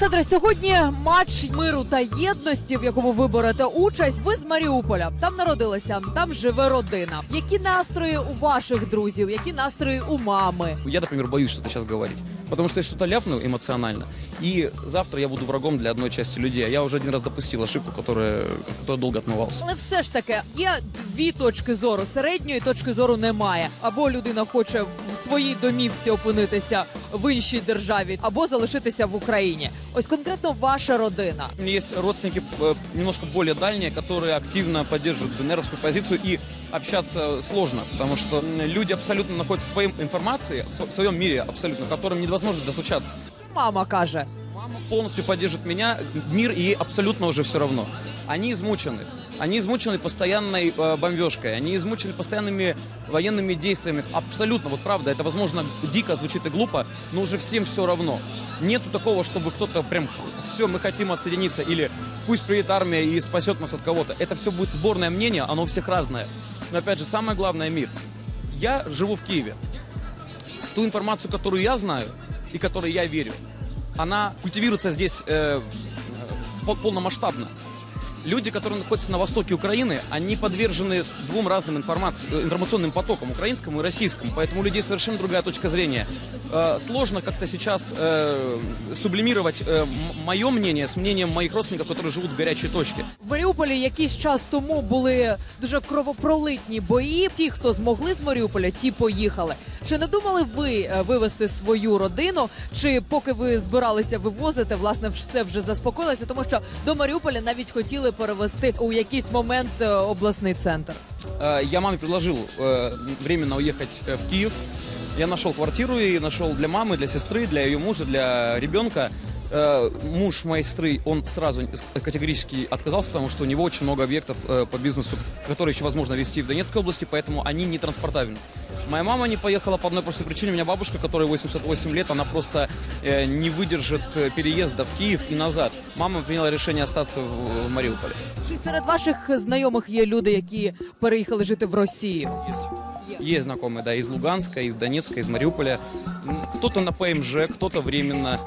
Олександре, сьогодні матч миру та єдності, в якому ви берете участь. Ви з Маріуполя. Там народилися, там живе родина. Які настрої у ваших друзів? Які настрої у мами? Я, например, боюсь что-то сейчас говорить, потому что я что-то ляпну эмоционально, и завтра я буду врагом для одной части людей. А я уже один раз допустил ошибку, которая, от которой долго отмывался. Але все ж таки є дві точки зору. Середньої точки зору немає. Або людина хоче в своїй домівці опинитися в іншій державі, або залишитися в Україні. Ось конкретно ваша родина. У меня есть родственники э, немножко более дальние, которые активно поддерживают БНРовскую позицию, и общаться сложно, потому что м, люди абсолютно находятся в своей информации, в св- в своем мире абсолютно, к которым невозможно достучаться. Мама каже? Мама полностью поддержит меня, мир ей абсолютно уже все равно. Они измучены. Они измучены постоянной э, бомбежкой, они измучены постоянными военными действиями. Абсолютно, вот правда, это, возможно, дико звучит и глупо, но уже всем все равно. Нету такого, чтобы кто-то прям все, мы хотим отсоединиться, или пусть приедет армия и спасет нас от кого-то. Это все будет сборное мнение, оно у всех разное. Но опять же, самое главное мир. Я живу в Киеве. Ту информацию, которую я знаю и которой я верю, она культивируется здесь э, э, пол- полномасштабно. Люди, которые находятся на востоке Украины, они подвержены двум разным информаци- э, информационным потокам, украинскому и российскому. Поэтому у людей совершенно другая точка зрения. Э, сложно как-то сейчас э, сублимировать мое мнение с мнением моих родственников, которые живут в горячей точке. В Маріуполі якийсь час тому були дуже кровопролитні бої. Ті, хто змогли з Маріуполя, ті поїхали. Чи не думали ви е, вивезти свою родину? Чи поки ви збиралися вивозити, власне, все вже заспокоїлося? Тому що до Маріуполя навіть хотіли перевести у якийсь момент е, обласний центр. Э, Я маме предложил э, временно уехать э, в Киев. Я нашел квартиру и нашел для мамы, для сестры, для ее мужа, для ребенка. Э, Муж моей сестры, он сразу категорически отказался, потому что у него очень много объектов э, по бизнесу, которые еще возможно вести в Донецкой области, поэтому они не транспортабельны. Моя мама не поехала по одной простой причине. У меня бабушка, которой 88 лет, она просто э, не выдержит э, переезда в Киев и назад. Мама приняла решение остаться в, в Мариуполе. Чи серед ваших знайомих є люди, які переїхали жити в Росію? Есть. Есть знакомые, да, из Луганска, из Донецка, из Мариуполя. М, Кто-то на ПМЖ, кто-то временно.